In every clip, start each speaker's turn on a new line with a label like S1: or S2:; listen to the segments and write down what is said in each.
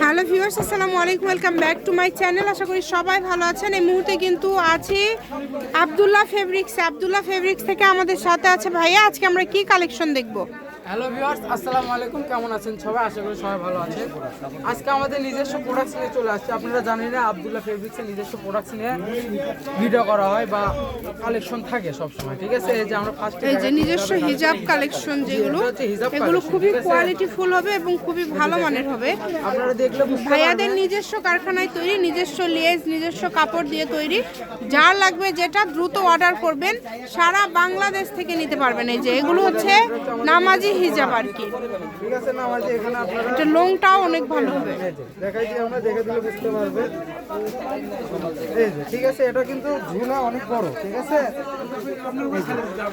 S1: Hello viewers, আসসালামু আলাইকুম, welcome back to my channel. আশা করি সবাই ভালো আছেন। এই মুহূর্তে কিন্তু আছি আবদুল্লাহ ফেব্রিক্স। আবদুল্লাহ ফেব্রিক্স থেকে আমাদের সাথে আছে ভাইয়া। আজকে আমরা কি কালেকশন দেখব?
S2: হ্যালো ভিউয়ার্স আসসালামু আলাইকুম। কেমন আছেন? সবাই আশা করি সবাই ভালো আছেন। আজকে আমাদের নিজস্ব প্রোডাক্টস নিয়ে চলে আসছে। আপনারা জানেন না আবদুল্লাহ ফেব্রিক্সের নিজস্ব প্রোডাক্টস নিয়ে ভিডিও করা হয় বা কালেকশন থাকে সব সময় ঠিক আছে? এই যে আমরা ফার্স্ট
S1: এই যে নিজস্ব হিজাব কালেকশন যেগুলো এগুলো খুবই কোয়ালিটি ফুল হবে এবং খুবই ভালো মানের হবে।
S2: আপনারা দেখলে
S1: ভাইয়াদের নিজস্ব কারখানায় তৈরি নিজস্ব লেজ নিজস্ব কাপড় দিয়ে তৈরি। যার লাগবে যেটা দ্রুত অর্ডার করবেন সারা বাংলাদেশ থেকে নিতে পারবেন। এই যে এগুলো হচ্ছে নামাজি হিজাব আর কি।
S2: ঠিক আছে না আমার এখানে আপনারা
S1: এটা লোংটাও অনেক ভালো হবে।
S2: দেখাই দিয়ে আমরা দেখে দিলে বুঝতে পারবেন এই যে ঠিক আছে এটা কিন্তু ঝুলা অনেক বড় ঠিক আছে?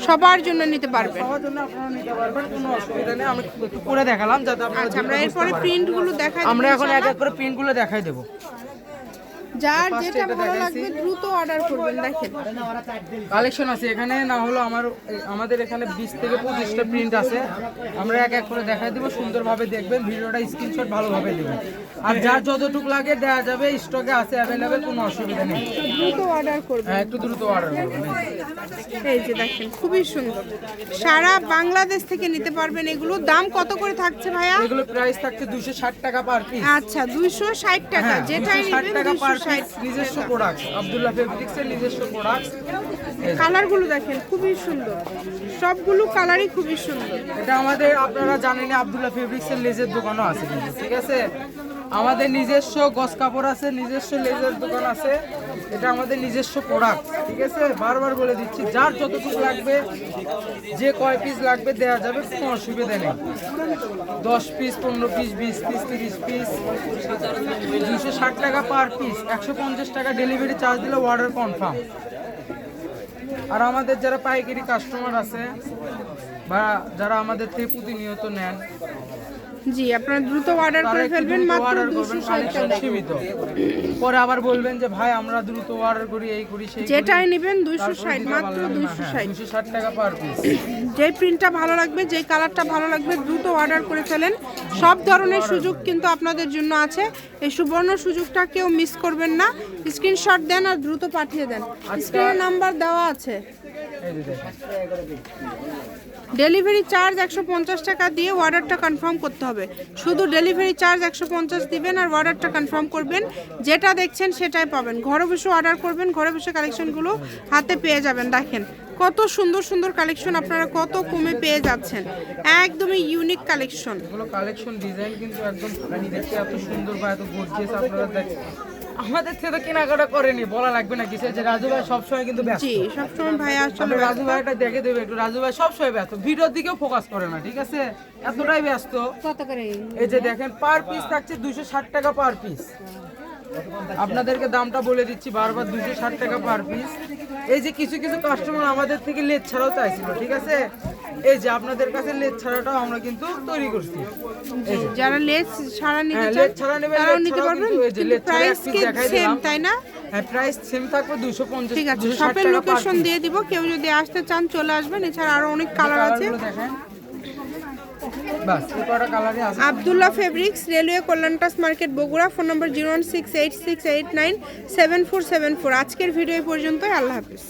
S1: সবার জন্য নিতে পারবেন।
S2: সবার জন্য আপনারা নিতে পারবেন কোনো অসুবিধা নেই। আমি একটু করে দেখালাম যাতে আপনারা
S1: আচ্ছা আমরা এরপরে
S2: পারেন।
S1: প্রিন্টগুলো দেখাই
S2: আমরা এখন এক এক করে পিনগুলো দেখাই দেবো।
S1: যার যেটা ভালো লাগবে দ্রুত অর্ডার করবেন দেখেন।
S2: কালেকশন আছে এখানে না হলো আমার আমাদের এখানে বিশ থেকে পঁচিশটা প্রিন্ট আছে। আমরা এক এক করে দেখাই দেবো সুন্দরভাবে দেখবেন ভিডিওটা স্ক্রিনশট ভালোভাবে দেবেন। আর যার যতটুকু লাগে দেওয়া যাবে স্টকে আছে অ্যাভেলেবেল কোনো অসুবিধা নেই।
S1: দ্রুত অর্ডার করবেন।
S2: হ্যাঁ একটু দ্রুত অর্ডার করবেন
S1: এই যে দেখেন খুবই সুন্দর। সারা বাংলাদেশ থেকে নিতে পারবেন এগুলো। দাম কত করে থাকছে ভাইয়া?
S2: এগুলো প্রাইস থাকছে দুশো ষাট টাকা পার পিস
S1: আচ্ছা দুইশো ষাট টাকা
S2: হ্যাঁ
S1: যেটাই নেবেন
S2: টাকা নিজস্ব প্রোডাক্ট আবদুল্লাহ ফেব্রিক্সের নিজস্ব প্রোডাক্ট
S1: কালারগুলো দেখেন খুবই সুন্দর। সবগুলো কালারই খুবই সুন্দর।
S2: এটা আমাদের আপনারা জানেন আবদুল্লাহ ফেব্রিক্সের লেজের দোকানও আছে ঠিক আছে? আমাদের নিজস্ব গস কাপড় আছে, নিজস্ব লেজার দোকান আছে। এটা আমাদের নিজস্ব প্রোডাক্ট ঠিক আছে? বারবার বলে দিচ্ছি, যার যতটুকু লাগবে, যে কয় পিস লাগবে দেওয়া যাবে, কোনো অসুবিধা নেই। দশ পিস পনেরো পিস বিশ পিস তিরিশ পিস দুশো ষাট টাকা পার পিস একশো পঞ্চাশ টাকা ডেলিভারি চার্জ দিলে অর্ডার কনফার্ম আর আমাদের যারা পাইকারি কাস্টমার আছে, বা যারা আমাদের থেকে প্রতিনিয়ত নেন
S1: জি আপনারা দ্রুত অর্ডার করে ফেলবেন মাত্র
S2: order
S1: দুশো
S2: করবেন,
S1: ষাট
S2: collection
S1: টাকা
S2: সীমিত। পরে আবার বলবেন যে ভাই আমরা দ্রুত অর্ডার করি এই করি সেই
S1: যেটাই নেবেন দুইশো ষাট মাত্র দুইশো ষাট।
S2: দুশো ষাট টাকা পার পিস
S1: যেই প্রিন্টটা ভালো লাগবে যেই কালারটা ভালো লাগবে দ্রুত অর্ডার করে ফেলেন। সব ধরনের সুযোগ কিন্তু আপনাদের জন্য আছে। এই সুবর্ণ সুযোগটা কেউ মিস করবেন না। স্ক্রিনশট দেন আর দ্রুত পাঠিয়ে দেন। স্ক্রিনে নাম্বার দেওয়া আছে। ডেলিভারি চার্জ একশো পঞ্চাশ টাকা দিয়ে অর্ডারটা কনফার্ম করতে হবে। শুধু ডেলিভারি চার্জ একশো পঞ্চাশ দিবেন আর অর্ডারটা কনফার্ম করবেন। যেটা দেখছেন সেটাই পাবেন। ঘরে বসে অর্ডার করবেন, ঘরে বসে কালেকশনগুলো হাতে পেয়ে যাবেন। দেখেন, কত সুন্দর সুন্দর কালেকশন আপনারা, কত কমে পেয়ে যাচ্ছেন। একদমই ইউনিক কালেকশন
S2: কালেকশন ডিজাইন কিন্তু একদম দেখতে এত সুন্দর বা এত গর্জিয়াস আপনারা দেখ আমাদের থেকে তো কেনাকাটা করেনি বলা লাগবে না কিছু যে রাজু ভাই সবসময় কিন্তু ব্যস্ত।
S1: জি সবসময় ভাই আসলে
S2: রাজু ভাইটা দেখে দেবে একটু। রাজু ভাই সবসময় ব্যস্ত ভিডিওর দিকেও ফোকাস করে না ঠিক আছে? এতটাই ব্যস্ত।
S1: কত করে?
S2: এই যে দেখেন পার পিস থাকছে দুশো ষাট টাকা পার পিস আপনাদেরকে দামটা বলে দিচ্ছি বারবার দুশো ষাট টাকা পার পিস এই যে কিছু কিছু কাস্টমার আমাদের থেকে লেট ছাড়াও চাইছিল ঠিক আছে? এই যে আপনাদের কাছে লেট ছাড়াটাও আমরা কিন্তু তৈরি করছি।
S1: যারা লেস ছাড়া নিতে
S2: হ্যাঁ,
S1: চান
S2: ছাড়া নেবেন,
S1: তারাও নিতে পারবেন
S2: এই যে
S1: কিন্তু প্রাইস কি সেম তাই না?
S2: হ্যাঁ প্রাইস সেম থাকবে দুশো পঞ্চাশ
S1: ঠিক আছে শপের লোকেশন দিয়ে দিব কেউ যদি আসতে চান চলে আসবেন এছাড়া আরও অনেক কালার আছে। Abdullah fabrics railway কল্যাণটাস market Bogura phone number zero one six eight six eight nine seven four seven four. আজকের ভিডিও পর্যন্ত আল্লাহ হাফিজ।